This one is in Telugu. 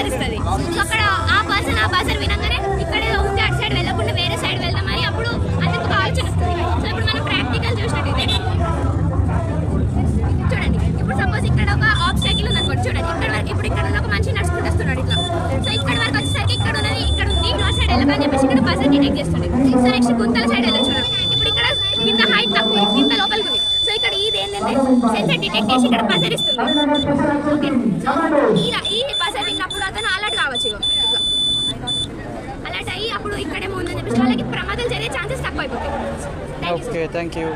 అనుసరిస్తుంది అక్కడ ఆ పర్సన్ ఆ పర్సన్ వినగానే ఇక్కడే ఉంటే అటు సైడ్ వెళ్ళకుండా వేరే సైడ్ వెళ్దామని అప్పుడు అది ఒక ఆలోచన సో ఇప్పుడు మనం ప్రాక్టికల్ చూసినట్టు చూడండి. ఇప్పుడు సపోజ్ ఇక్కడ ఒక ఆబ్స్టైకిల్ ఉంది అనుకోండి చూడండి. ఇక్కడ వరకు ఇప్పుడు ఇక్కడ ఒక మనిషి నడుచుకుంటూ వస్తున్నాడు ఇట్లా. సో ఇక్కడ వరకు వచ్చేసరికి ఇక్కడ ఉన్నది ఇక్కడ ఉంది ఆ సైడ్ వెళ్ళకని చెప్పేసి ఇక్కడ పర్సన్ డిటెక్ట్ సో నెక్స్ట్ గుంతల సైడ్ చూడండి. ఇప్పుడు ఇక్కడ కింద హైట్ తక్కువ కింద లోపలికి ఉంది. సో ఇక్కడ ఇది ఏంటంటే సెన్సర్ డిటెక్ట్ చేసి ఇక్కడ పసరిస్తుంది. ఓకే ఈ ఈ రావచ్చు ఇక అలాంటి అప్పుడు ఇక్కడే ముందని చెప్పేసి వాళ్ళకి ప్రమాదాలు జరిగే ఛాన్సెస్ తక్కువ అయిపోతాయి ఓకే థ్యాంక్ యూ